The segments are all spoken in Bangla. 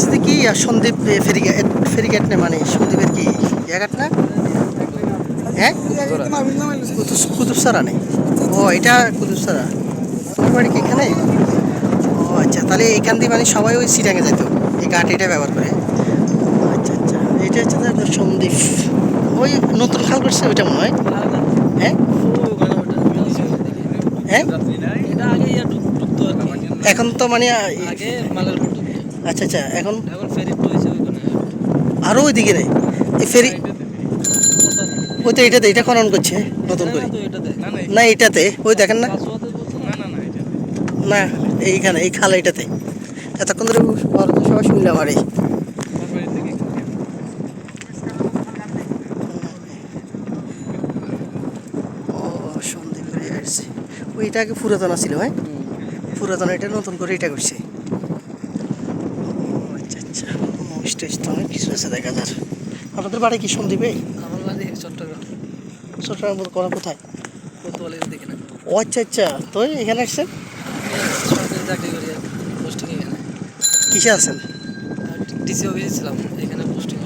আছে কি আর সন্দীপ ফেরিঘাট ফেরিঘাট না মানে সন্দীপের কি জায়গাট না হ্যাঁ? কুতুব কুতুবসারা নেই। ও এটা কুতুবসারা তোমার বাড়ি কি এখানে? ও আচ্ছা তাহলে এখান দিয়ে মানে সবাই ওই সিটাঙে যেত এই ঘাট এটা ব্যবহার করে। আচ্ছা আচ্ছা এটা হচ্ছে আপনার সন্দীপ। ওই নতুন খাল করছে ওইটা মনে হয়। হ্যাঁ? হ্যাঁ। এখন তো মানে আগে আচ্ছা আচ্ছা এখন? এখন ফেরি হয়েছে ওইখানে। আরও ওইদিকে নেই? এই ফেরি? ওই তো এটাতে এটা খনন করছে নতুন করে? না এটাতে? ওই দেখেন না? না এইখানে এই খাল এটাতে। এতক্ষণ ধরে সবাই শুনলাম আর এই। ওইটা আগে পুরাতন ছিল হ্যাঁ পুরাতন এটা নতুন করে এটা করছে ও আচ্ছা আচ্ছা স্টেজ তো অনেক কিছু আছে দেখা যার আপনাদের বাড়ি কি সন্দীপে? আমার বাড়ি চট্টগ্রাম। চট্টগ্রাম করা কোথায়? কোতোয়ালির দিকে না। ও আচ্ছা আচ্ছা। তো এখানে আসছেন? সরকারি চাকরি করি পোস্টিং এখানে। কিসে আছেন? ডিসি অফিসে ছিলাম এখানে পোস্টিং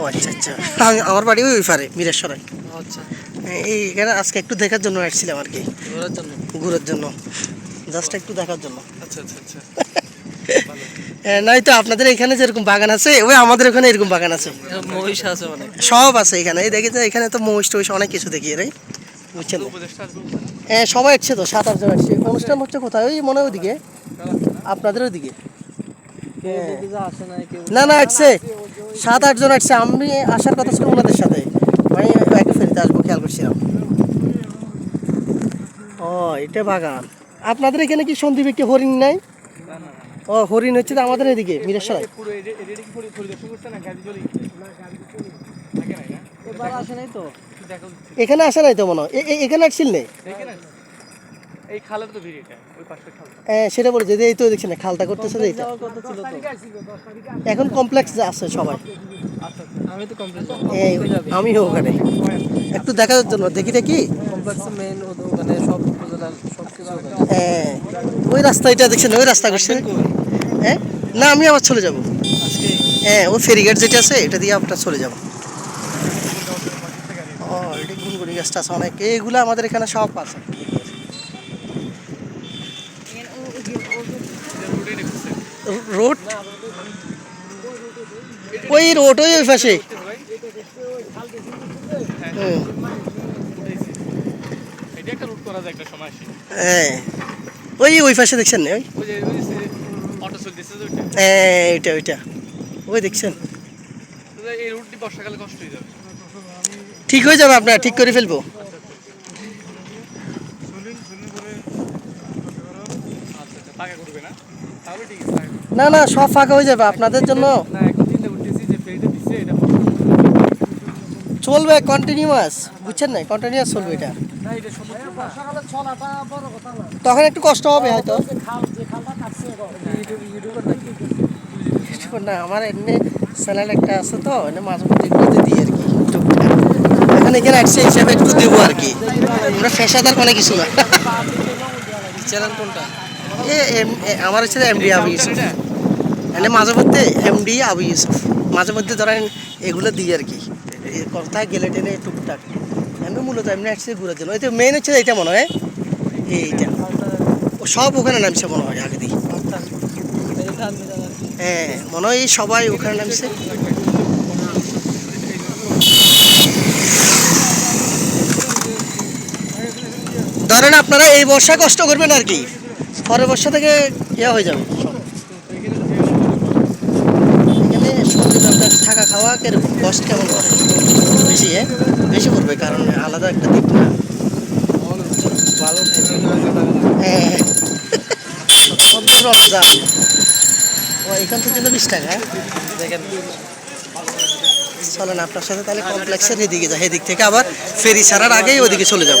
ও আচ্ছা আচ্ছা। আমার বাড়ি ওই পারে মিরেশ্বরে। আচ্ছা। এই এখানে আজকে একটু দেখার জন্য আসছিলাম আর কি। ঘোরার জন্য? ঘুরার জন্য। জাস্ট একটু দেখার জন্য। আচ্ছা আচ্ছা আচ্ছা। এ, নাই তো আপনাদের এখানে যেরকম বাগান আছে ওই আমাদের ওখানে এরকম বাগান আছে। মহিষ আছে অনেক। সব আছে এখানে। এই দেখি এখানে তো মহিষ টহিষ অনেক কিছু দেখি রে। বুঝছেন? হ্যাঁ সবাই আসছে তো সাত আটজন আসছে অনুষ্ঠান হচ্ছে কোথায়? ওই মনে ওইদিকে। আপনাদের ওইদিকে? না না আসছে সাত আটজন আসছে আমি আসার কথা ছিল ওনাদের সাথে। মানে একে ফেরিতে আসব খেয়াল করছিলাম। ও এটা বাগান। আপনাদের এখানে কি সন্দীপে কি হরিণ নাই? ও হরিণ হচ্ছে তো আমাদের এদিকে মিরেশ্বরায় এখানে আসা নাই তো মনে হয়? এখানে আসছিল নেই? এই খালের তো ভিড় এটা ওই পাশে খাল। হ্যাঁ সেটা বলেছে যে এই তো দেখছি না খালটা করতেছে যে এখন কমপ্লেক্স আছে সবাই। আচ্ছা আমি তো কমপ্লেক্স এই আমিও ওখানে। একটু দেখার জন্য দেখি দেখি। কমপ্লেক্স মেইন ওখানে সব হ্যাঁ ওই রাস্তাটা দেখছেন ওই রাস্তা করছে। হ্যাঁ না আমি আবার চলে যাব। হ্যাঁ ওই ফেরিঘাট যেটা আছে এটা দিয়ে আপনার চলে যাব। ও এটা গুনগুনি গাছটা আছে অনেক। এইগুলো আমাদের এখানে সব আছে। রোড? ওই রোড ওই ওই পাশে। হুম, এটা রুট করা যায় একটা সময় আসে। হ্যাঁ। ওই ওই পাশে দেখছেন না? ওই? অটো চলতেছে ওইটা। হ্যাঁ ওইটা ওইটা। ওই দেখছেন? এই রুটটি বর্ষাকালে কষ্ট হয়ে যাবে। ঠিক হয়ে যাবে আপনার ঠিক করে ফেলব। আচ্ছা আচ্ছা না। না সব ফাঁকা হয়ে যাবে আপনাদের জন্য। চলবে কন্টিনিউয়াস বুঝছেন না? কন্টিনিউয়াস চলবে এটা। তখন একটু কষ্ট হবে হয়তো। না, আমার এমনি চ্যানেল একটা আছে তো মাঝে মধ্যে এগুলোতে দিই আর কি। এখন এখানে আসছে হিসাবে একটু দেবো আর কি। আমরা ফেসাদার কোনো কিছু না। চ্যানেল কোনটা? এ আমার হচ্ছে এমডি আবু ইউসুফ। এনে মাঝে মধ্যে এমডি আবু ইউসুফ। মাঝে মধ্যে ধরেন এগুলো দিই আর কি। কোথায় গেলে টেনে টুকটাক। এমনি মূলত এমনি আসছে ঘুরার জন্য এটা মেন হচ্ছে এটা মনে হয়। এইটা। সব ওখানে নামছে মনে হয় আগে দিই। হ্যাঁ মনে হয় সবাই ওখানে নামছে। ধরেন আপনারা এই বর্ষা কষ্ট করবেন আর কি। পরের বর্ষা থেকে ইয়ে হয়ে যাবে সব। এখানে দরকার থাকা খাওয়া কীরকম কষ্ট কেমন বেশি হ্যাঁ? বেশি করবে কারণ আলাদা একটা দিক না। ভালো হ্যাঁ। ও এখান থেকে তো বিশ টাকা হ্যাঁ? দেখেন। চলেন আপনার সাথে তাহলে কমপ্লেক্সের এদিকে যায় এদিক থেকে আবার ফেরি ছাড়ার আগেই ওদিকে চলে যাব।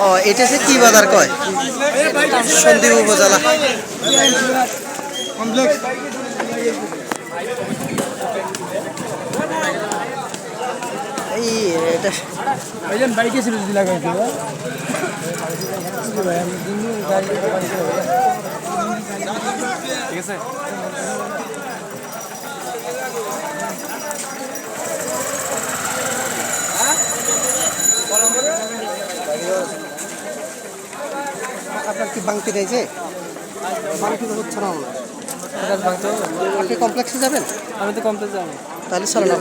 ও এটা হচ্ছে কি বাজার কয়? সন্দীপ উপজেলা। এটা ভাইজান বাইকে ছিল যদি লাগাইছে ঠিক আছে আপনার কি বাংতি রয়েছে বাংতি তো হচ্ছে না। আপনি কমপ্লেক্সে যাবেন? আমি তো কমতে যাব। তাহলে চলেন।